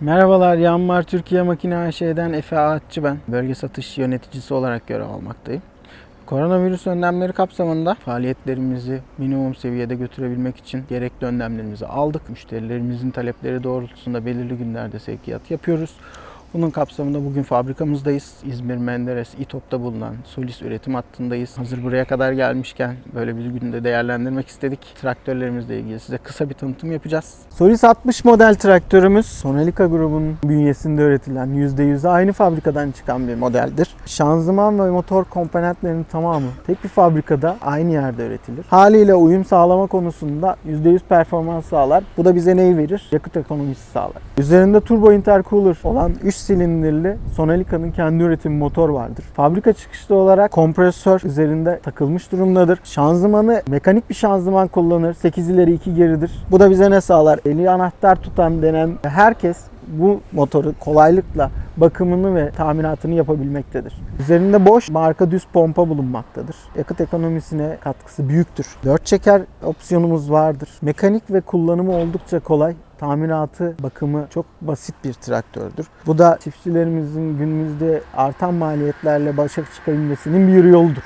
Merhabalar, Yanmar Türkiye Makine AŞ'den Efe Ağaççı ben. Bölge satış yöneticisi olarak görev almaktayım. Koronavirüs önlemleri kapsamında faaliyetlerimizi minimum seviyede götürebilmek için gerekli önlemlerimizi aldık. Müşterilerimizin talepleri doğrultusunda belirli günlerde sevkiyat yapıyoruz. Bunun kapsamında bugün fabrikamızdayız. İzmir Menderes İTOP'ta bulunan Solis üretim hattındayız. Hazır buraya kadar gelmişken böyle bir günde değerlendirmek istedik. Traktörlerimizle ilgili size kısa bir tanıtım yapacağız. Solis 60 model traktörümüz Sonelika grubunun bünyesinde üretilen %100 aynı fabrikadan çıkan bir modeldir. Şanzıman ve motor komponentlerinin tamamı tek bir fabrikada aynı yerde üretilir. Haliyle uyum sağlama konusunda %100 performans sağlar. Bu da bize neyi verir? Yakıt ekonomisi sağlar. Üzerinde turbo intercooler olan 3 silindirli Sonalica'nın kendi üretim motor vardır. Fabrika çıkışlı olarak kompresör üzerinde takılmış durumdadır. Şanzımanı mekanik bir şanzıman kullanır. 8 ileri 2 geridir. Bu da bize ne sağlar? Eli anahtar tutan denen herkes bu motoru kolaylıkla bakımını ve tamiratını yapabilmektedir. Üzerinde boş marka düz pompa bulunmaktadır. Yakıt ekonomisine katkısı büyüktür. 4 çeker opsiyonumuz vardır. Mekanik ve kullanımı oldukça kolay tamiratı, bakımı çok basit bir traktördür. Bu da çiftçilerimizin günümüzde artan maliyetlerle başa çıkabilmesinin bir yoludur.